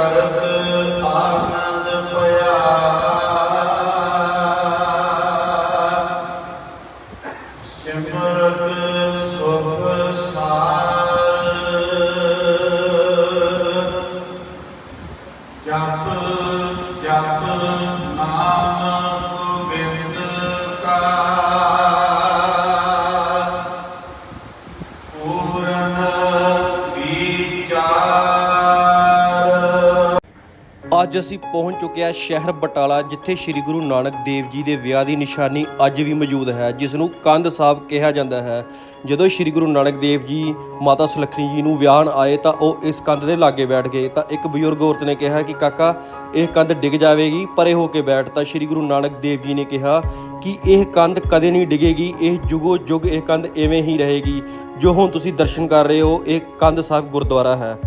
ਕਰਤ ਆਨੰਦ ਪਿਆ ਸਿਮਰਤ ਸੁਖ ਸਮਾਰ ਜਪ ਜਪ ਨਾਮ ਗੋਬਿੰਦ ਕਾ। ਪੂਰਨ ਵਿਚਾਰ ਅੱਜ ਅਸੀਂ ਪਹੁੰਚ ਚੁੱਕੇ ਹਾਂ ਸ਼ਹਿਰ ਬਟਾਲਾ, ਜਿੱਥੇ ਸ੍ਰੀ ਗੁਰੂ ਨਾਨਕ ਦੇਵ ਜੀ ਦੇ ਵਿਆਹ ਦੀ ਨਿਸ਼ਾਨੀ ਅੱਜ ਵੀ ਮੌਜੂਦ ਹੈ ਜਿਸ ਨੂੰ ਕੰਧ ਸਾਹਿਬ ਕਿਹਾ ਜਾਂਦਾ ਹੈ। ਜਦੋਂ ਸ੍ਰੀ ਗੁਰੂ ਨਾਨਕ ਦੇਵ ਜੀ, ਮਾਤਾ ਸੁਲੱਖਣੀ ਜੀ ਨੂੰ ਵਿਆਹਣ ਆਏ ਤਾਂ ਉਹ ਇਸ ਕੰਧ ਦੇ ਲਾਗੇ ਬੈਠ ਗਏ। ਤਾਂ ਇੱਕ ਬਜ਼ੁਰਗ ਔਰਤ ਨੇ ਕਿਹਾ ਕਿ, ਕਾਕਾ, ਇਹ ਕੰਧ ਡਿੱਗ ਜਾਵੇਗੀ, ਪਰੇ ਹੋ ਕੇ ਬੈਠ। ਤਾਂ ਸ੍ਰੀ ਗੁਰੂ ਨਾਨਕ ਦੇਵ ਜੀ ਨੇ ਕਿਹਾ ਕਿ ਇਹ ਕੰਧ ਕਦੇ ਨਹੀਂ ਡਿੱਗੇਗੀ, ਇਹ ਜੁਗੋ ਜੁਗ ਇਹ ਕੰਧ ਐਵੇਂ ਹੀ ਰਹੇਗੀ। ਜੋ ਹੁਣ ਤੁਸੀਂ ਦਰਸ਼ਨ ਕਰ ਰਹੇ ਹੋ, ਇਹ ਕੰਧ ਸਾਹਿਬ ਗੁਰਦੁਆਰਾ ਹੈ।